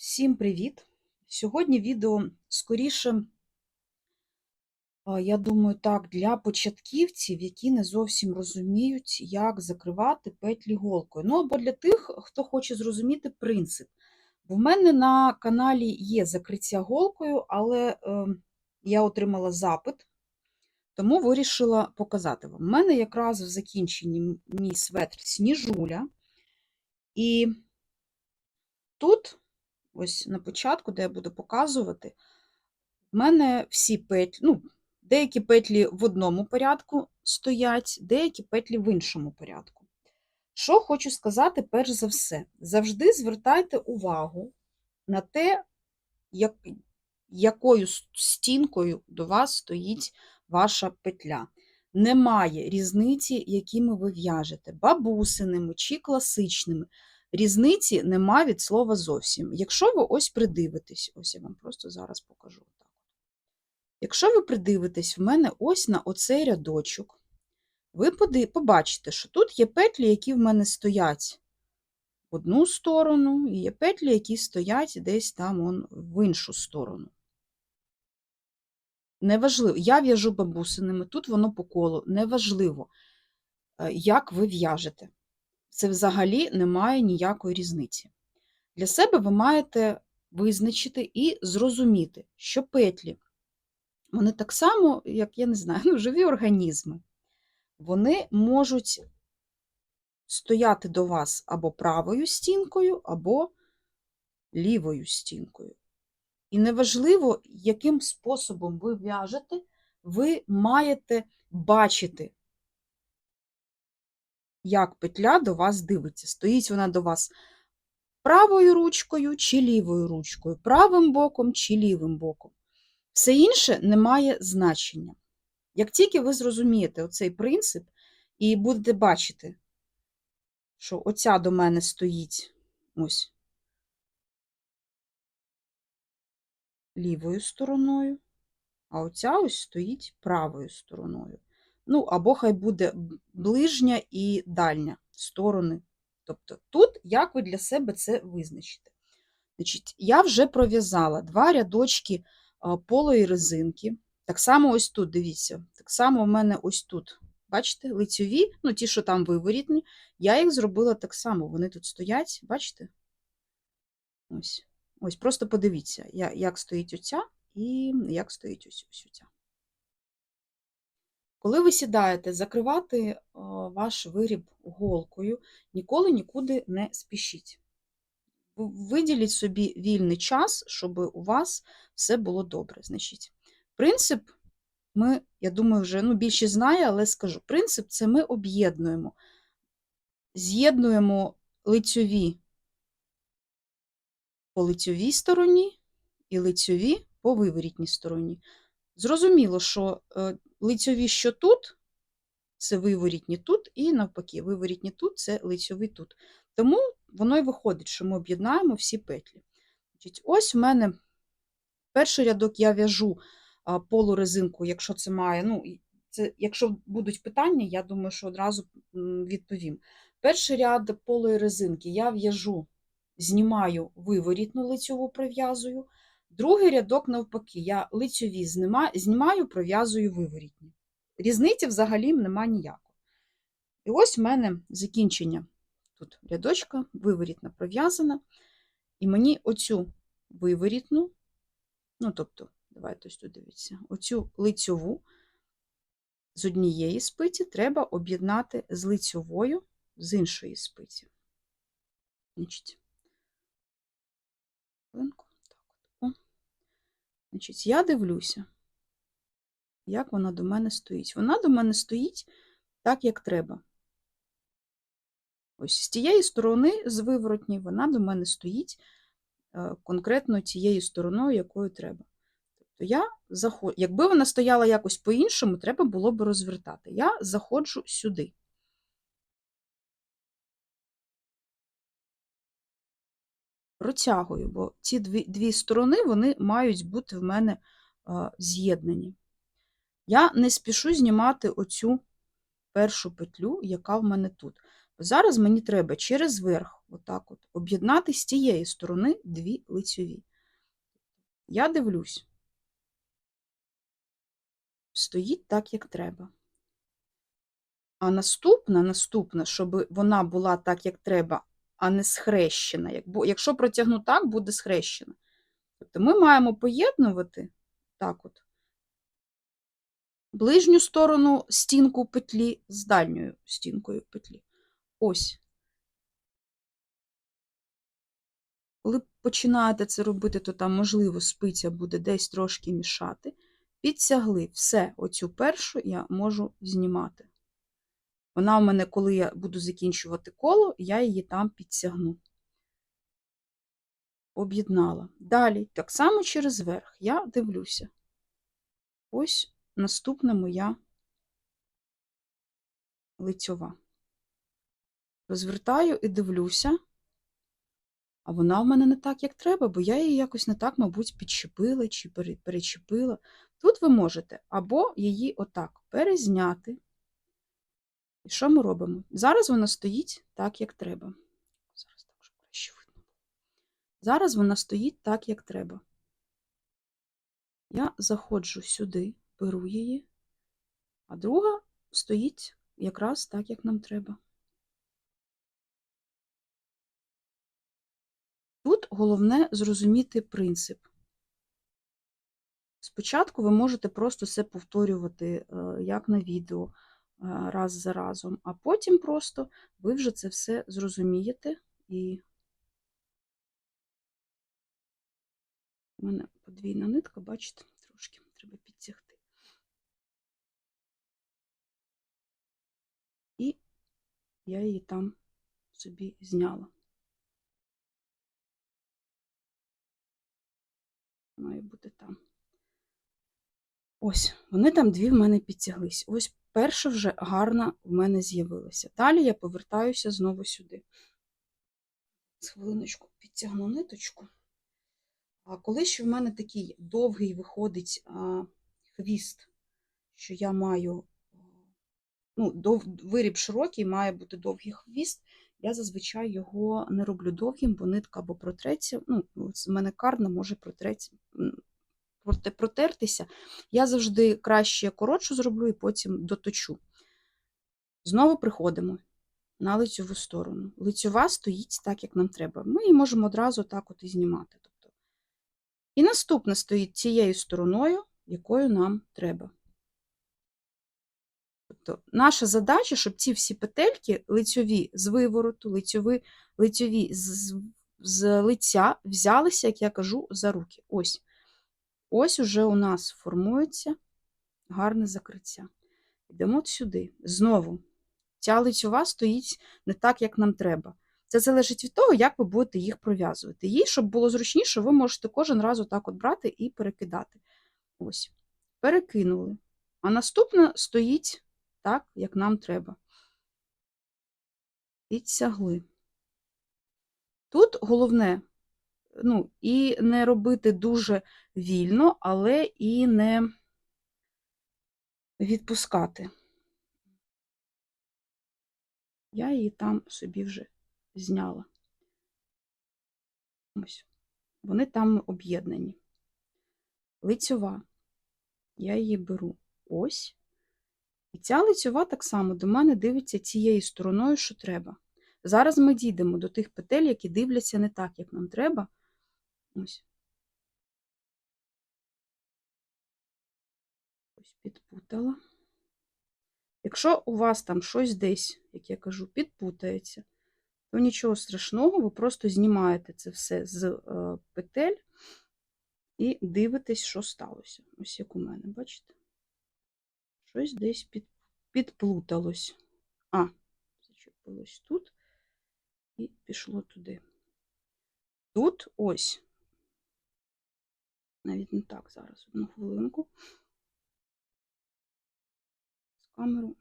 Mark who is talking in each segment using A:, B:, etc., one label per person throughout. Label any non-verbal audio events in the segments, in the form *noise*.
A: Всім привіт! Сьогодні відео скоріше, я думаю, так, для початківців, які не зовсім розуміють, як закривати петлі голкою. Ну або для тих, хто хоче зрозуміти принцип. Бо в мене на каналі є закриття голкою, але е, я отримала запит, тому вирішила показати вам. У мене якраз в закінченні мій светр сніжуля, і тут ось на початку, де я буду показувати, в мене всі петлі, ну, деякі петлі в одному порядку стоять, деякі петлі в іншому порядку. Що хочу сказати, перш за все, завжди звертайте увагу на те, як, якою стінкою до вас стоїть ваша петля. Немає різниці, якими ви в'яжете, бабусиними чи класичними. Різниці нема від слова зовсім. Якщо ви ось придивитесь, ось я вам просто зараз покажу. Якщо ви придивитесь в мене ось на оцей рядочок, ви побачите, що тут є петлі, які в мене стоять в одну сторону, і є петлі, які стоять десь там он, в іншу сторону. Неважливо, я в'яжу бабусинами, тут воно по колу, неважливо, е, як ви в'яжете це взагалі не має ніякої різниці. Для себе ви маєте визначити і зрозуміти, що петлі, вони так само, як я не знаю, *laughs* ну, живі організми, вони можуть стояти до вас або правою стінкою, або лівою стінкою. І неважливо, яким способом ви в'яжете, ви маєте бачити як петля до вас дивиться. Стоїть вона до вас правою ручкою чи лівою ручкою, правим боком чи лівим боком. Все інше не має значення. Як тільки ви зрозумієте оцей принцип і будете бачити, що оця до мене стоїть ось лівою стороною, а оця ось стоїть правою стороною. Ну, або хай буде ближня і дальня сторони. Тобто тут, як ви для себе це визначите? Значить, Я вже пров'язала два рядочки полої резинки. Так само ось тут, дивіться, так само у мене ось тут, бачите, лицьові, ну ті, що там виворітні, я їх зробила так само. Вони тут стоять, бачите? Ось, ось просто подивіться, як стоїть оця і як стоїть ось ось оця. Коли ви сідаєте закривати ваш виріб голкою, ніколи нікуди не спішіть. Виділіть собі вільний час, щоб у вас все було добре. Значить, Принцип, ми, я думаю, вже ну, більше знає, але скажу: принцип це ми об'єднуємо, з'єднуємо лицьові по лицьовій стороні і лицьові по виворітній стороні. Зрозуміло, що е, лицьові, що тут, це виворітні тут, і навпаки, виворітні тут це лицьові тут. Тому воно і виходить, що ми об'єднаємо всі петлі. Ось в мене перший рядок я в'яжу полурезинку, якщо це має. ну, це, Якщо будуть питання, я думаю, що одразу відповім. Перший ряд полої резинки я в'яжу, знімаю виворітну лицьову прив'язую. Другий рядок, навпаки, я лицьові знімаю, пров'язую виворітні. Різниці взагалі нема ніякої. І ось в мене закінчення тут рядочка, виворітна пров'язана. І мені оцю виворітну, ну, тобто, давайте ось тут дивіться, оцю лицьову з однієї спиці треба об'єднати з лицьовою з іншої спиці. Значить. Значить, Я дивлюся, як вона до мене стоїть. Вона до мене стоїть так, як треба. Ось з тієї сторони, з виворотні, вона до мене стоїть е, конкретно тією стороною, якою треба. Тобто я заходжу, якби вона стояла якось по-іншому, треба було б розвертати. Я заходжу сюди. Протягую, бо ці дві дві сторони вони мають бути в мене з'єднані. Я не спішу знімати оцю першу петлю, яка в мене тут. Зараз мені треба через верх отак от, об'єднати з тієї сторони дві лицьові. Я дивлюсь. Стоїть так, як треба. А наступна, наступна, щоб вона була так, як треба, а не схрещена. Як- Якщо протягну так, буде схрещена. Тобто ми маємо поєднувати так от ближню сторону стінку петлі з дальньою стінкою петлі. Ось. Коли починаєте це робити, то там, можливо, спиця буде десь трошки мішати. Підтягли все, оцю першу я можу знімати. Вона у мене, коли я буду закінчувати коло, я її там підтягну. Об'єднала. Далі, так само через верх, я дивлюся. Ось наступна моя лицьова. Розвертаю і дивлюся, а вона в мене не так, як треба, бо я її якось не так, мабуть, підчепила чи перечепила. Тут ви можете або її отак перезняти. І що ми робимо? Зараз вона стоїть так, як треба. Зараз так, щоб краще видно. Зараз вона стоїть так, як треба. Я заходжу сюди, беру її, а друга стоїть якраз так, як нам треба. Тут головне зрозуміти принцип. Спочатку ви можете просто все повторювати, е, як на відео, раз за разом, а потім просто ви вже це все зрозумієте і у мене подвійна нитка, бачите, трошки треба підтягти. І я її там собі зняла. Має бути там. Ось, вони там дві в мене підтяглись. Ось перша вже гарна в мене з'явилася. Далі я повертаюся знову сюди. З хвилиночку підтягну ниточку. А коли ще в мене такий довгий виходить а, хвіст, що я маю, ну, дов, виріб широкий, має бути довгий хвіст, я зазвичай його не роблю довгим, бо нитка або протреться, ну, в мене карна може протреться, протертися. Я завжди краще коротшу зроблю і потім доточу. Знову приходимо на лицьову сторону. Лицьова стоїть так, як нам треба. Ми її можемо одразу так от і знімати. Тобто. І наступна стоїть цією стороною, якою нам треба. Тобто наша задача, щоб ці всі петельки лицьові з вивороту, лицьові, лицьові з, з лиця взялися, як я кажу, за руки. Ось. Ось уже у нас формується гарне закриття. Йдемо от сюди. Знову. Ця лицьова стоїть не так, як нам треба. Це залежить від того, як ви будете їх пров'язувати. Їй, щоб було зручніше, ви можете кожен раз отак от брати і перекидати. Ось. Перекинули. А наступна стоїть так, як нам треба. Підтягли. Тут головне, ну, і не робити дуже вільно, але і не відпускати. Я її там собі вже зняла. Ось. Вони там об'єднані. Лицьова. Я її беру ось. І ця лицьова так само до мене дивиться цією стороною, що треба. Зараз ми дійдемо до тих петель, які дивляться не так, як нам треба. Ось. Ось підпутала. Якщо у вас там щось десь, як я кажу, підпутається, то нічого страшного, ви просто знімаєте це все з е, петель і дивитесь, що сталося. Ось як у мене, бачите? Щось десь під, підплуталось. А, зачепилось тут і пішло туди. Тут ось. Навіть не так зараз, одну хвилинку. З камеру.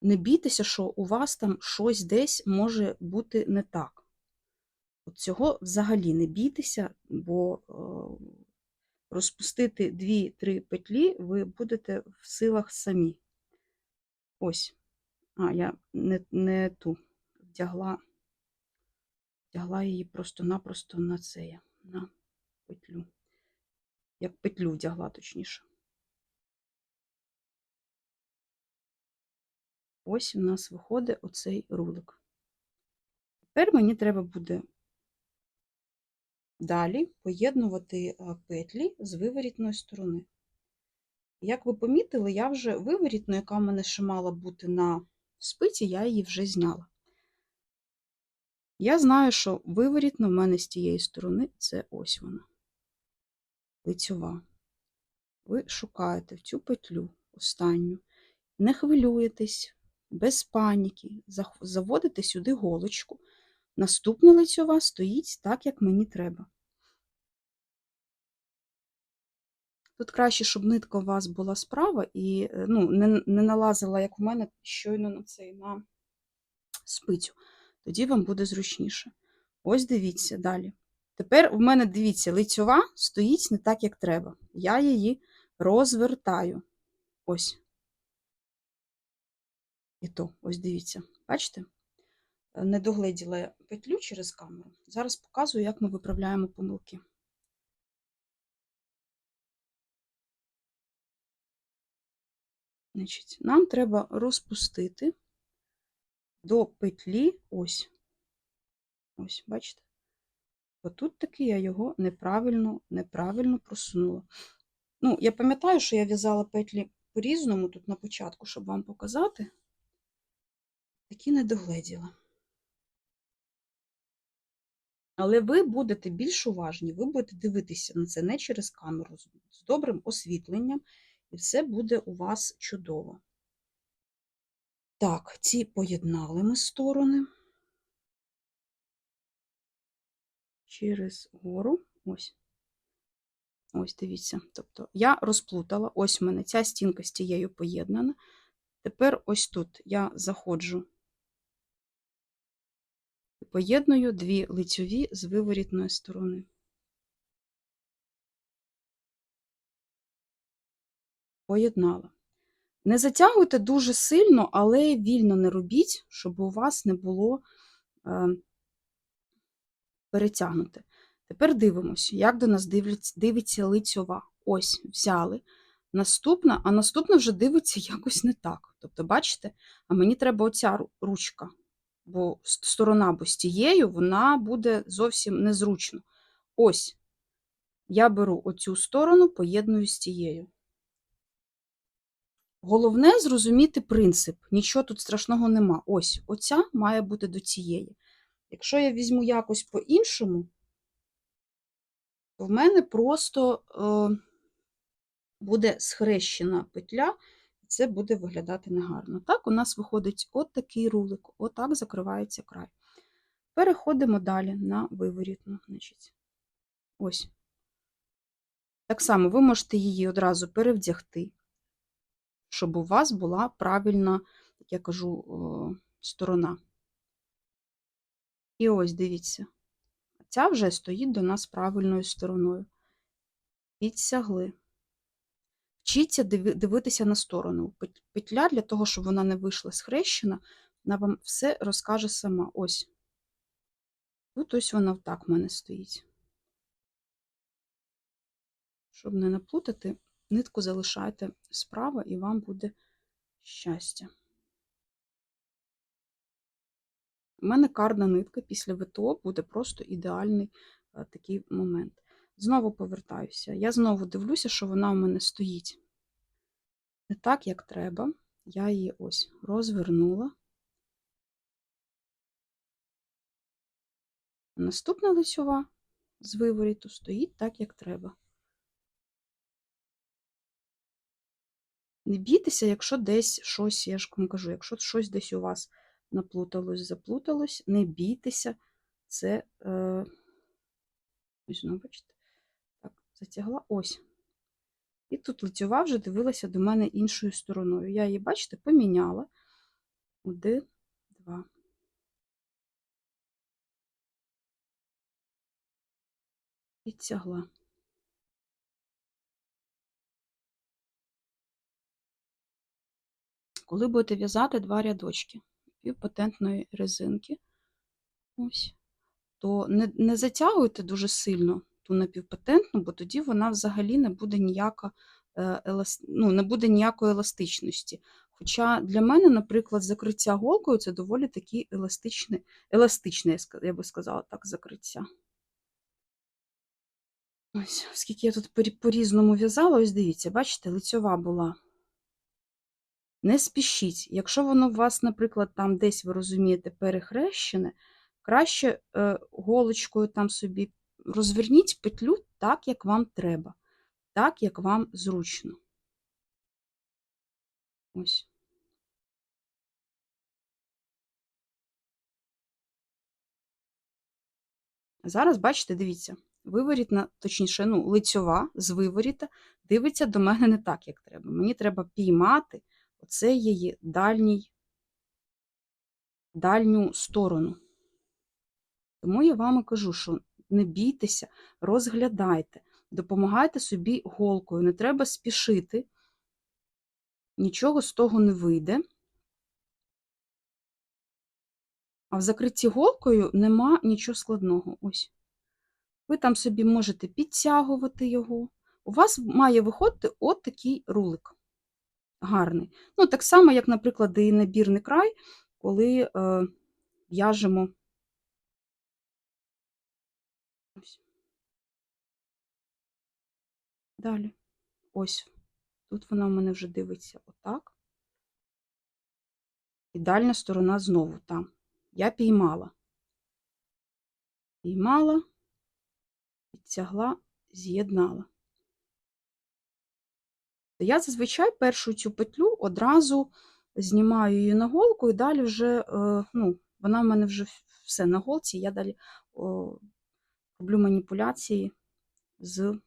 A: Не бійтеся, що у вас там щось десь може бути не так. От цього взагалі не бійтеся, бо е, розпустити 2-3 петлі ви будете в силах самі. Ось. А, я не, не ту вдягла, вдягла її просто-напросто на це, на петлю. Як петлю вдягла, точніше. Ось у нас виходить оцей рулик. Тепер мені треба буде далі поєднувати е, петлі з виворітної сторони. Як ви помітили, я вже виворітну, яка в мене ще мала бути на спиці, я її вже зняла. Я знаю, що виворітна в мене з тієї сторони це ось вона, лицьова. Ви шукаєте в цю петлю останню, не хвилюєтесь, без паніки, заводите сюди голочку. Наступна лицьова стоїть так, як мені треба. Тут краще, щоб нитка у вас була справа і е, ну, не, не налазила, як у мене, щойно на цей на спицю. Тоді вам буде зручніше. Ось дивіться далі. Тепер в мене, дивіться, лицьова стоїть не так, як треба. Я її розвертаю. Ось. І то, ось дивіться. Бачите? Е, Не догледіла петлю через камеру. Зараз показую, як ми виправляємо помилки. Значить, нам треба розпустити до петлі ось. Ось, бачите? Отут таки я його неправильно, неправильно просунула. Ну, я пам'ятаю, що я в'язала петлі по-різному тут на початку, щоб вам показати. Такі не догледіла. Але ви будете більш уважні, ви будете дивитися на це не через камеру, з добрим освітленням, і все буде у вас чудово. Так, ці поєднали ми сторони. Через гору. Ось. Ось, дивіться. Тобто я розплутала, ось в мене ця стінка з тією поєднана. Тепер ось тут я заходжу і поєдную дві лицьові з виворітної сторони. Поєднала. Не затягуйте дуже сильно, але вільно не робіть, щоб у вас не було е, перетягнуте. Тепер дивимося, як до нас дивляться, дивиться лицьова. Ось, взяли. Наступна, а наступна вже дивиться якось не так. Тобто, бачите, а мені треба оця ручка, бо сторона, бо з тією вона буде зовсім незручно. Ось, я беру оцю сторону, поєдную з тією. Головне зрозуміти принцип. Нічого тут страшного нема. Ось, оця має бути до цієї. Якщо я візьму якось по-іншому, то в мене просто е, буде схрещена петля, і це буде виглядати негарно. Так, у нас виходить от такий рулик, отак закривається край. Переходимо далі на виворітну. Значить, ось. Так само ви можете її одразу перевдягти, щоб у вас була правильна, як я кажу, е, сторона. І ось дивіться, ця вже стоїть до нас правильною стороною. Підсягли. Вчіться дивитися на сторону. Петля для того, щоб вона не вийшла схрещена, вона вам все розкаже сама. Ось. Тут ось вона так в мене стоїть. Щоб не наплутати, нитку залишайте справа і вам буде щастя. У мене карна нитка після ВТО буде просто ідеальний е, такий момент. Знову повертаюся. Я знову дивлюся, що вона у мене стоїть не так, як треба. Я її ось розвернула. Наступна лицьова з виворіту стоїть так, як треба. Не бійтеся, якщо десь щось, я ж вам кажу, якщо щось десь у вас наплуталось, заплуталось, не бійтеся, це, е, ось воно, бачите, так, затягла, ось. І тут лицьова вже дивилася до мене іншою стороною. Я її, бачите, поміняла. Один, два. Підтягла. Коли будете в'язати два рядочки півпатентної резинки, ось, то не, не затягуйте дуже сильно ту напівпатентну, бо тоді вона взагалі не буде ніяка, е, елас... ну, не буде ніякої еластичності. Хоча для мене, наприклад, закриття голкою це доволі таки еластичне, еластичне, я би сказала так, закриття. Ось, оскільки я тут по-різному в'язала, ось дивіться, бачите, лицьова була. Не спішіть. Якщо воно у вас, наприклад, там десь ви розумієте перехрещене, краще е, голочкою там собі розверніть петлю так, як вам треба, так, як вам зручно. Ось. Зараз, бачите, дивіться, виворітна, точніше, ну, лицьова з виворіта дивиться до мене не так, як треба. Мені треба піймати оце її дальній, дальню сторону. Тому я вам і кажу, що не бійтеся, розглядайте, допомагайте собі голкою, не треба спішити, нічого з того не вийде. А в закритті голкою нема нічого складного. Ось. Ви там собі можете підтягувати його. У вас має виходити от такий рулик. Гарний. Ну, так само, як, наприклад, і набірний край, коли е, в'яжемо. Далі. Ось. Тут вона в мене вже дивиться отак. І дальня сторона знову там. Я піймала. Піймала, підтягла, з'єднала. Я зазвичай першу цю петлю одразу знімаю її на голку, і далі вже, е, ну, вона в мене вже все на голці, я далі роблю маніпуляції з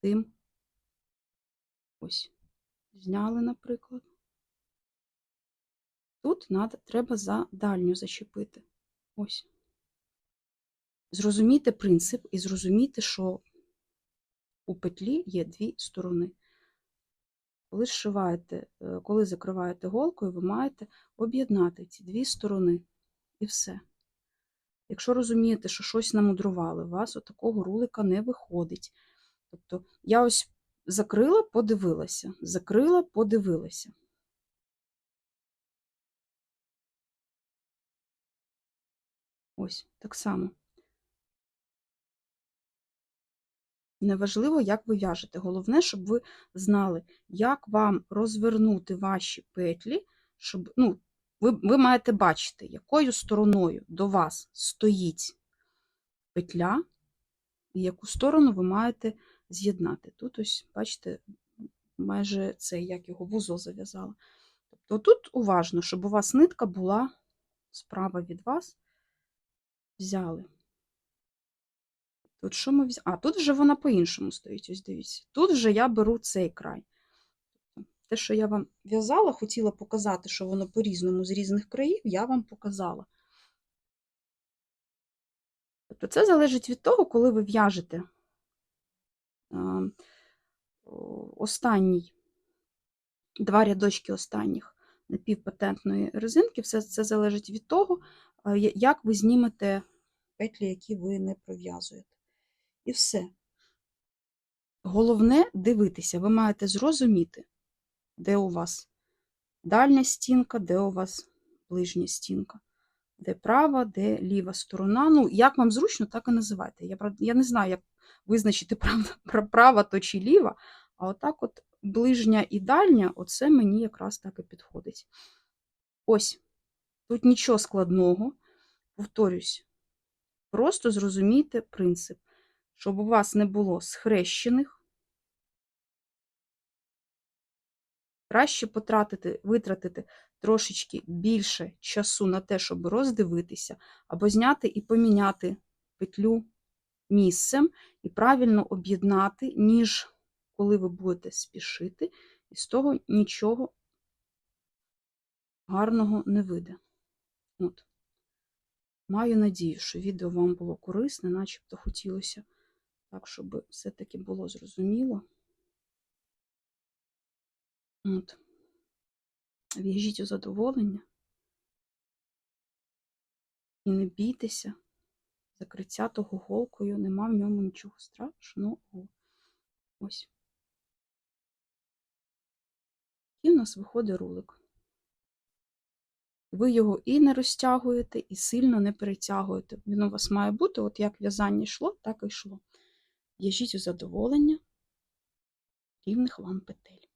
A: тим. Ось, зняли, наприклад. Тут надо, треба за дальню зачепити. Ось. Зрозумійте принцип і зрозумійте, що у петлі є дві сторони. Коли зшиваєте, е, коли закриваєте голкою, ви маєте об'єднати ці дві сторони. І все. Якщо розумієте, що щось намудрували, у вас отакого рулика не виходить. Тобто, я ось закрила, подивилася, закрила, подивилася. Ось, так само. Неважливо, як ви в'яжете. Головне, щоб ви знали, як вам розвернути ваші петлі, щоб, ну, ви, ви маєте бачити, якою стороною до вас стоїть петля, і яку сторону ви маєте з'єднати. Тут ось, бачите, майже це, як його вузол зав'язала. Тобто тут уважно, щоб у вас нитка була справа від вас, взяли. Тут що ми взяли? А, тут вже вона по-іншому стоїть, ось дивіться. Тут вже я беру цей край. Те, що я вам в'язала, хотіла показати, що воно по-різному з різних країв, я вам показала. Тобто це залежить від того, коли ви в'яжете останній, два рядочки останніх напівпатентної резинки, все це залежить від того, як ви знімете петлі, які ви не пров'язуєте. І все. Головне дивитися, ви маєте зрозуміти, де у вас дальня стінка, де у вас ближня стінка, де права, де ліва сторона. Ну, як вам зручно, так і називайте. Я я не знаю, як визначити *laughs* права, права то чи ліва, а отак от ближня і дальня, оце мені якраз так і підходить. Ось, тут нічого складного, повторюсь, просто зрозумійте принцип щоб у вас не було схрещених. Краще потратити, витратити трошечки більше часу на те, щоб роздивитися, або зняти і поміняти петлю місцем і правильно об'єднати, ніж коли ви будете спішити, і з того нічого гарного не вийде. От. Маю надію, що відео вам було корисне, начебто хотілося так, щоб все-таки було зрозуміло. От. В'яжіть у задоволення. І не бійтеся, закриття того голкою, нема в ньому нічого страшного. Ось. І в нас виходить рулик. Ви його і не розтягуєте, і сильно не перетягуєте. Він у вас має бути, от як в'язання йшло, так і йшло. В'яжіть у задоволення рівних вам петель.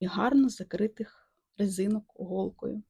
A: І гарно закритих резинок голкою.